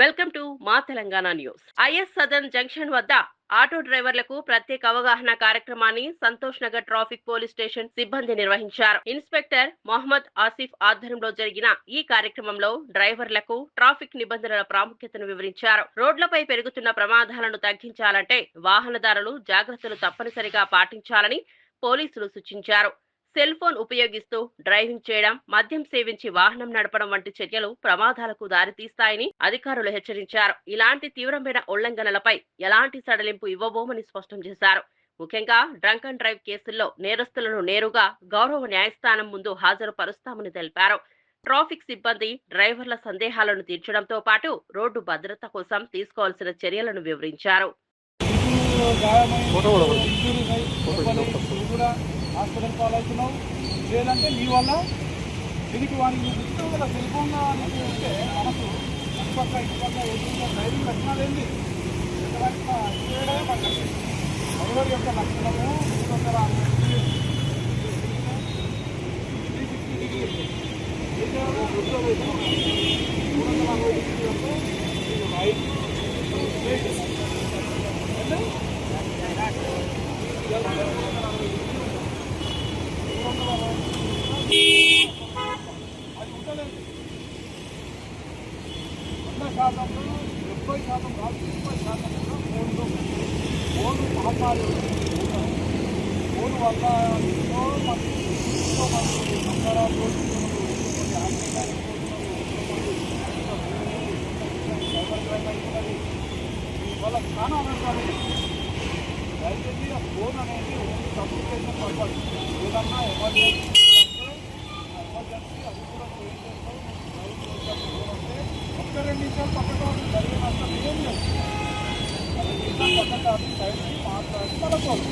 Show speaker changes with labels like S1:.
S1: Welcome to మా Telangana news. IS Sadan junction వద్ద auto డ్రైవర్లకు ప్రత్యేక అవగాహన కార్యక్రమాన్ని Santosh Nagar traffic police station సిబ్బంది నిర్వహించారు. ఇన్స్పెక్టర్ మొహమ్మద్ ఆసిఫ్ ఆధ్వర్యంలో జరిగిన ఈ కార్యక్రమంలో డ్రైవర్లకు ట్రాఫిక్ నిబంధనల ప్రాముఖ్యతను వివరించారు. రోడ్లపై పెరుగుతున్న ప్రమాదాలను తగ్గించాలంటే వాహనదారులు జాగ్రత్తలు తప్పనిసరిగా పాటించాలని పోలీసులు సూచించారు. సెల్ ఫోన్ ఉపయోగిస్తూ డ్రైవింగ్ చేయడం మద్యం సేవించి వాహనం నడపడం వంటి చర్యలు ప్రమాదాలకు దారితీస్తాయని అధికారులు హెచ్చరించారు. ఇలాంటి తీవ్రమైన ఉల్లంఘనలపై ఎలాంటి సడలింపు ఇవ్వబోమని స్పష్టం చేశారు. ముఖ్యంగా డ్రంక్ అండ్ డ్రైవ్ కేసుల్లో నేరస్తులను నేరుగా గౌరవ న్యాయస్థానం ముందు హాజరుపరుస్తామని తెలిపారు. ట్రాఫిక్ సిబ్బంది డ్రైవర్ల సందేహాలను తీర్చడంతో పాటు రోడ్డు భద్రత కోసం తీసుకోవాల్సిన చర్యలను వివరించారు.
S2: హాస్పిటల్ కాల్ అవుతున్నావు లేదంటే నీ వల్ల దీనికి వాడికి నువ్వు ఇస్తావు కదా సెల్ఫోన్గా నీకు ఉంటే మనకు అటుపక్క ఇటుపక్క ఎదురుగా డ్రైవింగ్ లక్షణాలు డ్రైవర్ యొక్క లక్షణము మూడు త్రీ సిక్స్టీ డిగ్రీ మూడు వందల అరవై డిగ్రీ వస్తే నీకు రైట్ స్ట్రైట్ అది ఉండలేదు వంద శాతంలో డెబ్బై శాతం కాదు ముప్పై శాతం కూడా ఫోన్లో ఫోన్ మహమ్మారి ఫోన్ వల్ల మంది వాళ్ళ చాలా దయచేసి ఆ ఫోన్ అనేది కమ్యూనికేషన్ పర్పస్. ఏదన్నా ఎమర్జెన్సీ ఎమర్జెన్సీ అది విషయాలు పక్కన జరిగే నష్టం ఏం లేదు పక్కన సైడ్కి మాట్లాడి పడుకోవాలి